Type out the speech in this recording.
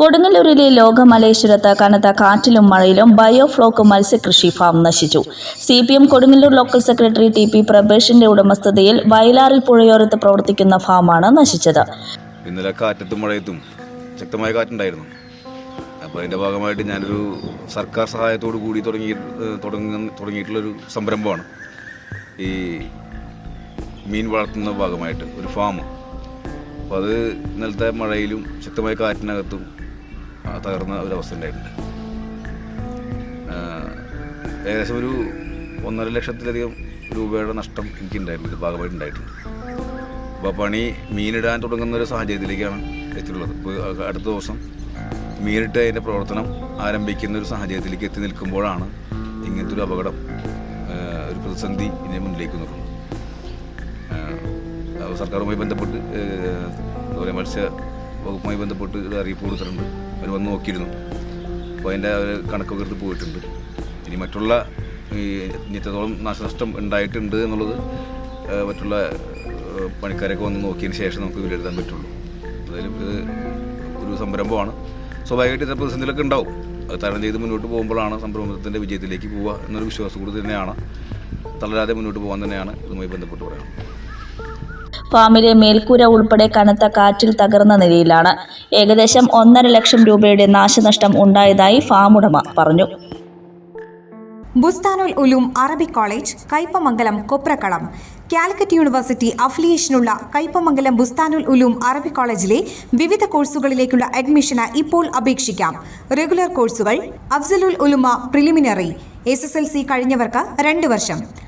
കൊടുങ്ങല്ലൂരിലെ ലോകമലേശ്വരത്ത് കനത്ത കാറ്റിലും മഴയിലും ബയോഫ്ലോക്ക് മത്സ്യകൃഷി ഫാം നശിച്ചു. C P M Kodungallur local secretary T P പ്രഭേഷിന്റെ ഉടമസ്ഥതയിൽ വയലാറിൽ പുഴയോരത്ത് പ്രവർത്തിക്കുന്ന ഫാമാണ് നശിച്ചത്. ഇന്നലെ കാറ്റത്തും മഴയത്തും ശക്തമായ കാറ്റുണ്ടായിരുന്നു. അപ്പോൾ അതിന്റെ ഭാഗമായിട്ട് ഞാനൊരു സർക്കാർ സഹായത്തോടു കൂടി തുടങ്ങി തുടങ്ങി തുടങ്ങിയിട്ടുള്ളൊരു സംരംഭമാണ്. ഈ മീൻ വളർത്തുന്ന ഭാഗമായിട്ട് ഒരു ഫാം. അപ്പോൾ അത് ഇന്നലത്തെ മഴയിലും ശക്തമായ കാറ്റിനകത്തും തകർന്ന ഒരു അവസ്ഥ ഉണ്ടായിട്ടുണ്ട് ഏകദേശം ഒരു ഒന്നര ലക്ഷത്തിലധികം രൂപയുടെ നഷ്ടം എനിക്ക് ഉണ്ടായിട്ടുണ്ട് ഭാഗമായിട്ട് ഉണ്ടായിട്ടുണ്ട് അപ്പോൾ പണി മീനിടാൻ തുടങ്ങുന്ന ഒരു സാഹചര്യത്തിലേക്കാണ് എത്തിയിട്ടുള്ളത്. ഇപ്പോൾ അടുത്ത ദിവസം മീനിട്ട് അതിന്റെ പ്രവർത്തനം ആരംഭിക്കുന്ന ഒരു സാഹചര്യത്തിലേക്ക് എത്തി നിൽക്കുമ്പോഴാണ് ഇങ്ങനത്തെ ഒരു അപകടം ഒരു പ്രതിസന്ധി ഇതിനെ മുന്നിലേക്ക് നിൽക്കുന്നത് സർക്കാരുമായി ബന്ധപ്പെട്ട് അതുപോലെ മത്സ്യ വകുപ്പുമായി ബന്ധപ്പെട്ട് ഇത് അറിയിപ്പ് കൊടുത്തിട്ടുണ്ട്. അവർ വന്ന് നോക്കിയിരുന്നു. അപ്പോൾ അതിന്റെ അവർ കണക്കൊക്കെ എടുത്ത് പോയിട്ടുണ്ട്. ഇനി മറ്റുള്ള ഈ നിത്യത്തോളം നാശനഷ്ടം ഉണ്ടായിട്ടുണ്ട് എന്നുള്ളത് മറ്റുള്ള പണിക്കാരൊക്കെ വന്ന് നോക്കിയതിന് ശേഷം നമുക്ക് വിലയിരുത്താൻ പറ്റുള്ളൂ. എന്തായാലും ഇത് ഒരു സംരംഭമാണ്. സ്വാഭാവികമായിട്ട് ഇത്ര പ്രതിസന്ധികളൊക്കെ ഉണ്ടാവും. അത് തരണം ചെയ്ത് മുന്നോട്ട് പോകുമ്പോഴാണ് സംരംഭത്തിന്റെ വിജയത്തിലേക്ക് പോവുക എന്നൊരു വിശ്വാസം കൂടി തന്നെയാണ്. തളരാതെ മുന്നോട്ട് പോകാൻ തന്നെയാണ് ഇതുമായി ബന്ധപ്പെട്ട് പറയുന്നത്. ഫാമിലെ മേൽക്കൂര ഉൾപ്പെടെ കനത്ത കാറ്റിൽ തകർന്ന നിലയിലാണ്. ഏകദേശം ഒന്നര ലക്ഷം രൂപയുടെ നാശനഷ്ടം ഉണ്ടായതായി ഫാം ഉടമ പറഞ്ഞു. Bustanul Uloom Arabic college Kaipamangalam Koprakkalam. Calicut university അഫിലിയേഷനുള്ള Kaipamangalam Bustanul Uloom അറബി കോളേജിലെ വിവിധ കോഴ്സുകളിലേക്കുള്ള അഡ്മിഷന് ഇപ്പോൾ അപേക്ഷിക്കാം. റെഗുലർ കോഴ്സുകൾ Afzalul Ulama preliminary S S L C കഴിഞ്ഞവർക്ക് രണ്ട് വർഷം.